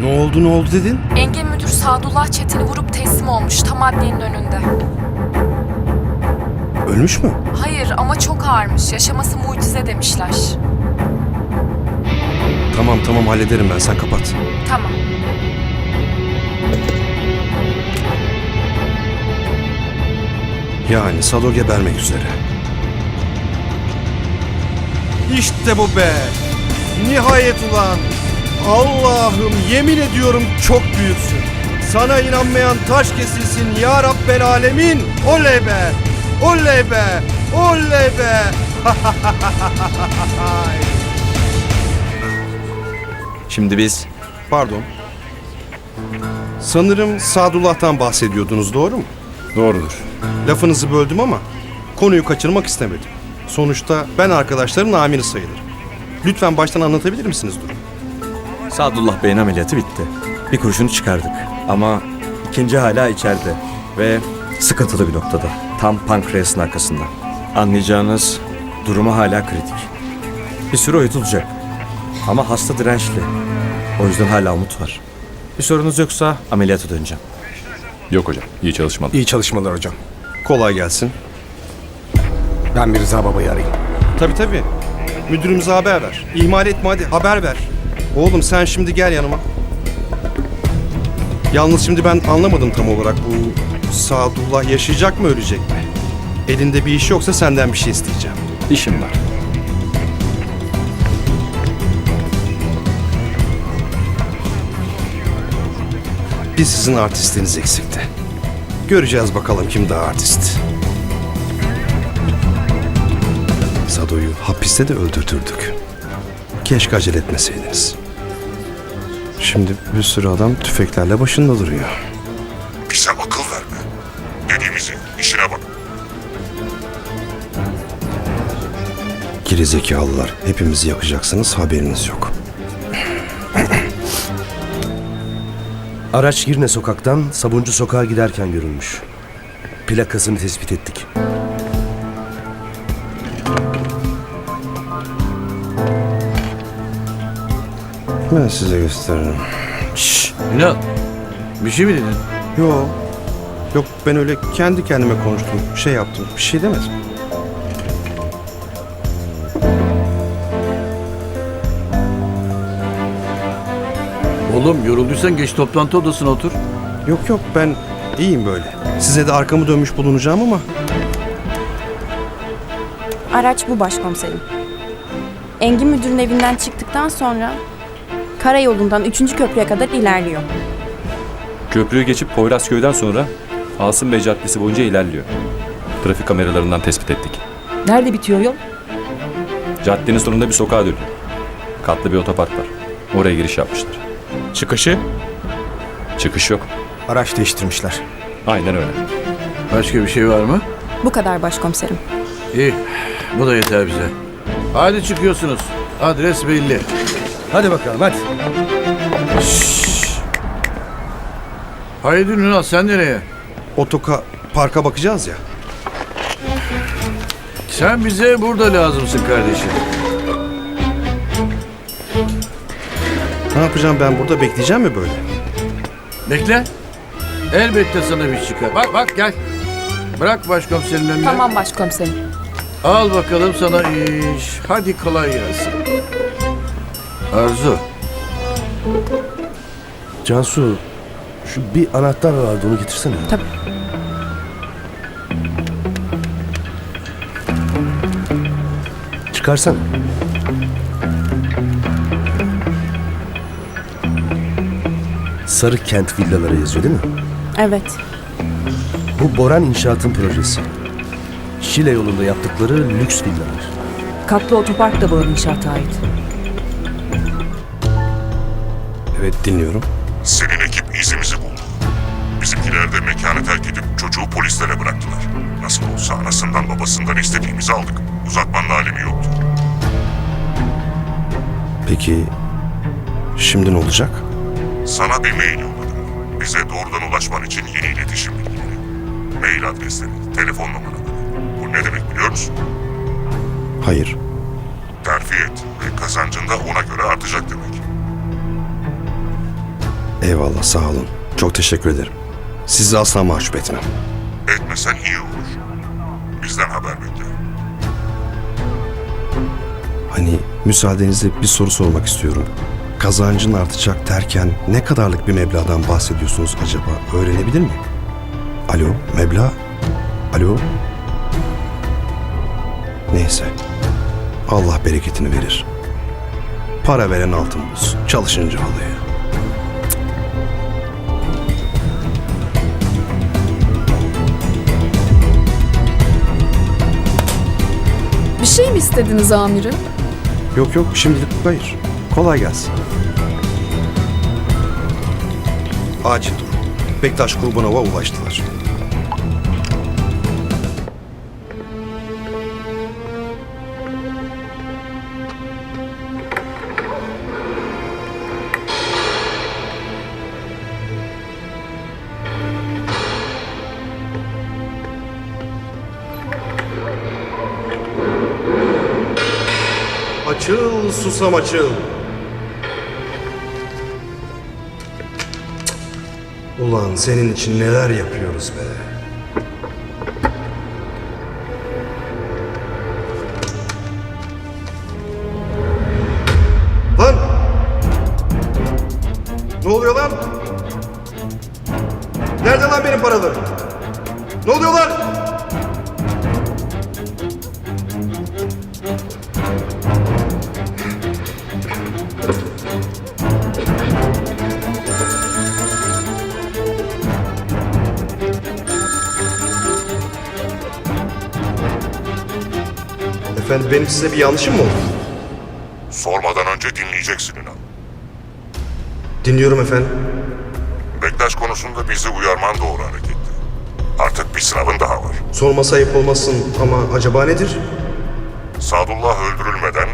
Ne oldu ne oldu dedin? Engin müdür Sadullah Çetin'i vurup teslim olmuş tam adliyenin önünde. Ölmüş mü? Hayır ama çok ağırmış. Yaşaması mucize demişler. Tamam tamam hallederim ben sen kapat. Tamam. Yani Sado gebermek üzere. İşte bu be. Nihayet ulan. Allah'ım yemin ediyorum çok büyüksün. Sana inanmayan taş kesilsin ya Rabbel Alemin. Oley be. Oley be. Oley be. Şimdi biz Pardon. Sanırım Sadullah'tan bahsediyordunuz doğru mu? doğrudur. Lafınızı böldüm ama konuyu kaçırmak istemedim. Sonuçta ben arkadaşların amiri sayılırım. Lütfen baştan anlatabilir misiniz durumu? Sadullah Bey'in ameliyatı bitti. Bir kurşunu çıkardık ama ikinci hala içeride ve sıkıntılı bir noktada. Tam pankreasın arkasında. Anlayacağınız durumu hala kritik. Bir süre uyutulacak. Ama hasta dirençli. O yüzden hala umut var. Bir sorunuz yoksa ameliyata döneceğim. Yok hocam. iyi çalışmalı. İyi çalışmalar hocam. Kolay gelsin. Ben bir Rıza babayı arayayım. Tabii tabii. Müdürümüze haber ver. İhmal etme hadi haber ver. Oğlum sen şimdi gel yanıma. Yalnız şimdi ben anlamadım tam olarak bu Sadullah yaşayacak mı ölecek mi? Elinde bir iş yoksa senden bir şey isteyeceğim. İşim var. Bir sizin artistiniz eksikti. Göreceğiz bakalım kim daha artist. Sado'yu hapiste de öldürtürdük. Keşke acele etmeseydiniz. Şimdi bir sürü adam tüfeklerle başında duruyor. Bize akıl verme. Dediğimizi işine bak. Gerizekalılar hepimizi yakacaksınız haberiniz yok. Araç Girne sokaktan Sabuncu sokağa giderken görülmüş. Plakasını tespit ettik. Ben size gösteririm. Ünal, bir şey mi dedin? Yok. Yok ben öyle kendi kendime konuştum. Şey yaptım. Bir şey demedim. Oğlum yorulduysan geç toplantı odasına otur. Yok yok ben iyiyim böyle. Size de arkamı dönmüş bulunacağım ama Araç bu başkomiserim. Engin müdürün evinden çıktıktan sonra karayolundan 3. köprüye kadar ilerliyor. Köprüyü geçip Poyrazköy'den sonra Asım Bey Caddesi boyunca ilerliyor. Trafik kameralarından tespit ettik. Nerede bitiyor yol? Caddenin sonunda bir sokağa dönüyor. Katlı bir otopark var. Oraya giriş yapmışlar. Çıkışı? Çıkış yok. Araç değiştirmişler. Aynen öyle. Başka bir şey var mı? Bu kadar başkomiserim. İyi, bu da yeter bize. Hadi çıkıyorsunuz. Adres belli. Hadi bakalım hadi. Haydi Ünal sen nereye? otoka parka bakacağız ya. Sen bize burada lazımsın kardeşim. Ne yapacağım ben burada bekleyeceğim mi böyle? Bekle. Elbette sana bir çıkar. Bak bak gel. Bırak başkomiserin önüne. Tamam başkomiserim. Al bakalım sana iş. Hadi kolay gelsin. Arzu. Cansu şu bir anahtar vardı onu getirsene. Tabii. Çıkarsana. Sarı Kent villaları yazıyor değil mi? Evet. Bu Boran İnşaat'ın projesi. Şile yolunda yaptıkları lüks villalar. Katlı otopark da bu inşaata ait. Evet dinliyorum. Senin ekip izimizi buldu. Bizimkiler de mekanı terk edip çocuğu polislere bıraktılar. Nasıl olsa anasından babasından istediğimizi aldık. Uzatmanın alemi yoktu. Peki şimdi ne olacak? Sana bir mail yolladım. Bize doğrudan ulaşman için yeni iletişim bilgileri. Mail adresleri, telefon numaraları. Bu ne demek biliyor musun? Hayır. Terfi et ve kazancın da ona göre artacak demek. Eyvallah sağ olun. Çok teşekkür ederim. Sizi asla mahcup etmem. Etmesen iyi olur. Bizden haber bekle. Hani müsaadenizle bir soru sormak istiyorum. Kazancın artacak derken ne kadarlık bir meblağdan bahsediyorsunuz acaba? Öğrenebilir miyim? Alo, meblağ? Alo? Neyse. Allah bereketini verir. Para veren altın bulsun. Çalışınca alıyor. Bir şey mi istediniz amirim? Yok yok şimdilik hayır. Kolay gelsin. Acil durum. Bektaş Kurbanova ulaştılar. Açıl susam açıl. Ulan senin için neler yapıyoruz be. Lan! Ne oluyor lan? Nerede lan benim paralarım? Ne oluyor lan? Efendim benim size bir yanlışım mı oldu? Sormadan önce dinleyeceksin inan. Dinliyorum efendim. Bektaş konusunda bizi uyarman doğru hareketti. Artık bir sınavın daha var. Sorması ayıp olmasın ama acaba nedir? Sadullah öldürülmeden.